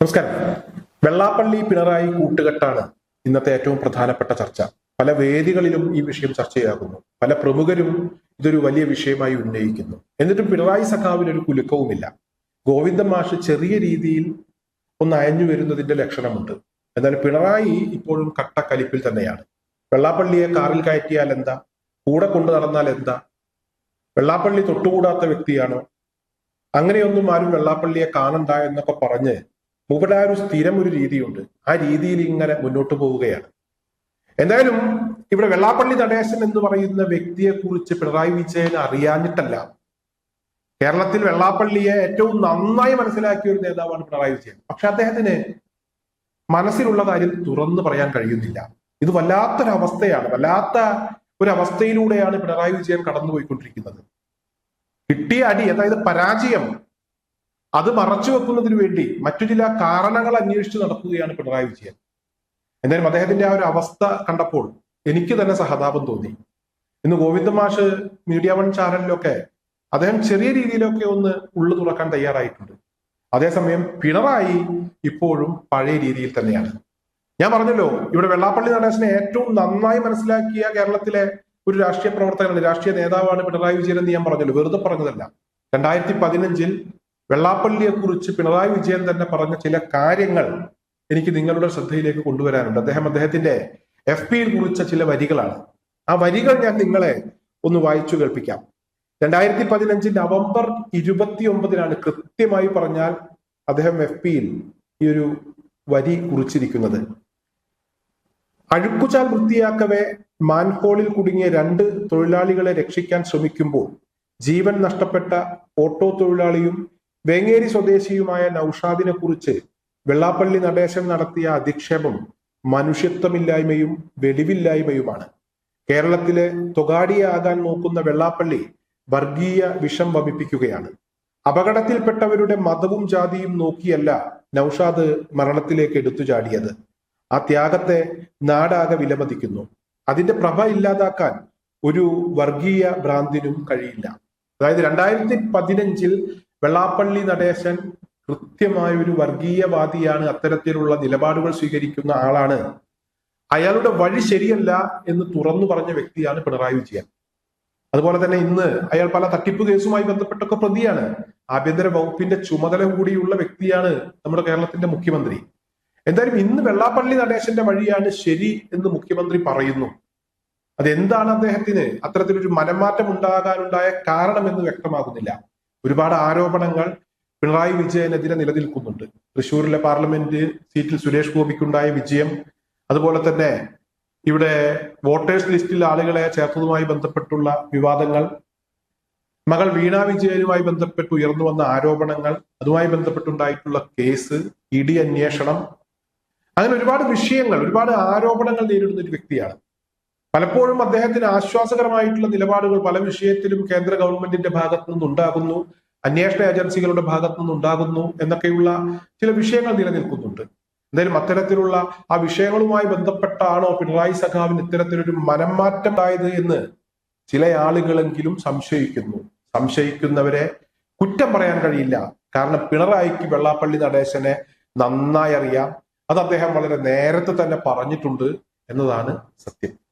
നമസ്കാരം. വെള്ളാപ്പള്ളി പിണറായി കൂട്ടുകെട്ടാണ് ഇന്നത്തെ ഏറ്റവും പ്രധാനപ്പെട്ട ചർച്ച. പല വേദികളിലും ഈ വിഷയം ചർച്ചയാകുന്നു പല പ്രമുഖരും ഇതൊരു വലിയ വിഷയമായി ഉന്നയിക്കുന്നു. എന്നിട്ടും പിണറായി സഖാവിന് ഒരു കുലുക്കവുമില്ല. ഗോവിന്ദൻ മാഷ് ചെറിയ രീതിയിൽ ഒന്ന് അയഞ്ഞു വരുന്നതിന്റെ ലക്ഷണമുണ്ട്. എന്നാൽ പിണറായി ഇപ്പോഴും കട്ടക്കലിപ്പിൽ തന്നെയാണ്. വെള്ളാപ്പള്ളിയെ കാറിൽ കയറ്റിയാൽ എന്താ? കൂടെ കൊണ്ടു നടന്നാൽ എന്താ? വെള്ളാപ്പള്ളി തൊട്ടുകൂടാത്ത വ്യക്തിയാണോ? അങ്ങനെയൊന്നും ആരും വെള്ളാപ്പള്ളിയെ കാണണ്ട എന്നൊക്കെ പറഞ്ഞ് മൂപ്പരുടെ ഒരു സ്ഥിരം ഒരു രീതിയുണ്ട്. ആ രീതിയിൽ ഇങ്ങനെ മുന്നോട്ട് പോവുകയാണ്. എന്തായാലും ഇവിടെ വെള്ളാപ്പള്ളി നടേശൻ എന്ന് പറയുന്ന വ്യക്തിയെ കുറിച്ച് പിണറായി വിജയൻ അറിയാഞ്ഞിട്ടല്ല. കേരളത്തിൽ വെള്ളാപ്പള്ളിയെ ഏറ്റവും നന്നായി മനസ്സിലാക്കിയ ഒരു നേതാവാണ് പിണറായി വിജയൻ. പക്ഷെ അദ്ദേഹത്തിന് മനസ്സിലുള്ള കാര്യം തുറന്നു പറയാൻ കഴിയുന്നില്ല. ഇത് വല്ലാത്തൊരവസ്ഥയാണ്. വല്ലാത്ത ഒരു പിണറായി വിജയൻ കടന്നുപോയിക്കൊണ്ടിരിക്കുന്നത്. കിട്ടിയ അടി അതായത് പരാജയം അത് മറച്ചു വെക്കുന്നതിന് വേണ്ടി മറ്റു ചില കാരണങ്ങൾ അന്വേഷിച്ച് നടക്കുകയാണ് പിണറായി വിജയൻ. എന്തായാലും അദ്ദേഹത്തിന്റെ ആ ഒരു അവസ്ഥ കണ്ടപ്പോൾ എനിക്ക് തന്നെ സഹതാപം തോന്നി. ഇന്ന് ഗോവിന്ദ മാഷ് മീഡിയ വൺ ചാനലിലൊക്കെ അദ്ദേഹം ചെറിയ രീതിയിലൊക്കെ ഒന്ന് ഉള്ളു തുറക്കാൻ തയ്യാറായിട്ടുണ്ട്. അതേസമയം പിണറായി ഇപ്പോഴും പഴയ രീതിയിൽ തന്നെയാണ്. ഞാൻ പറഞ്ഞല്ലോ ഇവിടെ വെള്ളാപ്പള്ളി നടേശനെ ഏറ്റവും നന്നായി മനസ്സിലാക്കിയ കേരളത്തിലെ ഒരു രാഷ്ട്രീയ പ്രവർത്തകനാണ് രാഷ്ട്രീയ നേതാവാണ് പിണറായി വിജയൻ എന്ന് ഞാൻ പറഞ്ഞല്ലോ. വെറുതെ പറഞ്ഞതല്ല. രണ്ടായിരത്തി പതിനഞ്ചിൽ വെള്ളാപ്പള്ളിയെ കുറിച്ച് പിണറായി വിജയൻ തന്നെ പറഞ്ഞ ചില കാര്യങ്ങൾ എനിക്ക് നിങ്ങളുടെ ശ്രദ്ധയിലേക്ക് കൊണ്ടുവരാനുണ്ട്. അദ്ദേഹം അദ്ദേഹത്തിന്റെ എഫ് പിയിൽ കുറിച്ച ചില വരികളാണ്. ആ വരികൾ ഞാൻ നിങ്ങളെ ഒന്ന് വായിച്ചു കേൾപ്പിക്കാം. രണ്ടായിരത്തി പതിനഞ്ച് നവംബർ ഇരുപത്തി ഒമ്പതിനാണ് കൃത്യമായി പറഞ്ഞാൽ അദ്ദേഹം എഫ് പിയിൽ ഈ ഒരു വരി കുറിച്ചിരിക്കുന്നത്. അഴുക്കുചാൽ വൃത്തിയാക്കവേ മാൻഹോളിൽ കുടുങ്ങിയ രണ്ട് തൊഴിലാളികളെ രക്ഷിക്കാൻ ശ്രമിക്കുമ്പോൾ ജീവൻ നഷ്ടപ്പെട്ട ഓട്ടോ തൊഴിലാളിയും വേങ്ങേരി സ്വദേശിയുമായ നൌഷാദിനെ കുറിച്ച് വെള്ളാപ്പള്ളി നടേശൻ നടത്തിയ അധിക്ഷേപം മനുഷ്യത്വമില്ലായ്മയും വെളിവില്ലായ്മയുമാണ്. കേരളത്തിലെ തൊഗാടിയാകാൻ നോക്കുന്ന വെള്ളാപ്പള്ളി വർഗീയ വിഷം വമിപ്പിക്കുകയാണ്. അപകടത്തിൽപ്പെട്ടവരുടെ മതവും ജാതിയും നോക്കിയല്ല നൌഷാദ് മരണത്തിലേക്ക് എടുത്തു ചാടിയത്. ആ ത്യാഗത്തെ നാടാകെ വിലമതിക്കുന്നു. അതിന്റെ പ്രഭ ഇല്ലാതാക്കാൻ ഒരു വർഗീയ ഭ്രാന്തിനും കഴിയില്ല. അതായത് രണ്ടായിരത്തി പതിനഞ്ചിൽ വെള്ളാപ്പള്ളി നടേശൻ കൃത്യമായ ഒരു വർഗീയവാദിയാണ്. അത്തരത്തിലുള്ള നിലപാടുകൾ സ്വീകരിക്കുന്ന ആളാണ്. അയാളുടെ വഴി ശരിയല്ല എന്ന് തുറന്നു പറഞ്ഞ വ്യക്തിയാണ് പിണറായി വിജയൻ. അതുപോലെ തന്നെ ഇന്ന് അയാൾ പല തട്ടിപ്പ് കേസുമായി ബന്ധപ്പെട്ടൊക്കെ പ്രതിയാണ്. ആഭ്യന്തര വകുപ്പിന്റെ ചുമതല കൂടിയുള്ള വ്യക്തിയാണ് നമ്മുടെ കേരളത്തിന്റെ മുഖ്യമന്ത്രി. എന്തായാലും ഇന്ന് വെള്ളാപ്പള്ളി നടേശന്റെ വഴിയാണ് ശരി എന്ന് മുഖ്യമന്ത്രി പറയുന്നു. അതെന്താണ് അദ്ദേഹത്തിന്? അത്തരത്തിലൊരു മനംമാറ്റം ഉണ്ടാകാനുണ്ടായ കാരണം എന്ന് വ്യക്തമാകുന്നില്ല. ഒരുപാട് ആരോപണങ്ങൾ പിണറായി വിജയനെതിരെ നിലനിൽക്കുന്നുണ്ട്. തൃശ്ശൂരിലെ പാർലമെന്റ് സീറ്റിൽ സുരേഷ് ഗോപിക്കുണ്ടായ വിജയം അതുപോലെ തന്നെ ഇവിടെ വോട്ടേഴ്സ് ലിസ്റ്റിൽ ആളുകളെ ചേർത്തതുമായി ബന്ധപ്പെട്ടുള്ള വിവാദങ്ങൾ മകൾ വീണ വിജയനുമായി ബന്ധപ്പെട്ട് ഉയർന്നു വന്ന ആരോപണങ്ങൾ അതുമായി ബന്ധപ്പെട്ടുണ്ടായിട്ടുള്ള കേസ് ഇ ഡി അന്വേഷണം. അങ്ങനെ ഒരുപാട് വിഷയങ്ങൾ ഒരുപാട് ആരോപണങ്ങൾ നേരിടുന്ന ഒരു വ്യക്തിയാണ്. പലപ്പോഴും അദ്ദേഹത്തിന് ആശ്വാസകരമായിട്ടുള്ള നിലപാടുകൾ പല വിഷയത്തിലും കേന്ദ്ര ഗവൺമെന്റിന്റെ ഭാഗത്തു നിന്നുണ്ടാകുന്നു. അന്വേഷണ ഏജൻസികളുടെ ഭാഗത്തു നിന്നുണ്ടാകുന്നു എന്നൊക്കെയുള്ള ചില വിഷയങ്ങൾ നിലനിൽക്കുന്നുണ്ട്. എന്തായാലും അത്തരത്തിലുള്ള ആ വിഷയങ്ങളുമായി ബന്ധപ്പെട്ടാണോ പിണറായി സഖാവിന് ഇത്തരത്തിലൊരു മനംമാറ്റം ഉണ്ടായത് എന്ന് ചില ആളുകളെങ്കിലും സംശയിക്കുന്നു. സംശയിക്കുന്നവരെ കുറ്റം പറയാൻ കഴിയില്ല. കാരണം പിണറായിക്ക് വെള്ളാപ്പള്ളി നടേശനെ നന്നായി അറിയാം. അത് അദ്ദേഹം വളരെ നേരത്തെ തന്നെ പറഞ്ഞിട്ടുണ്ട് എന്നതാണ് സത്യം.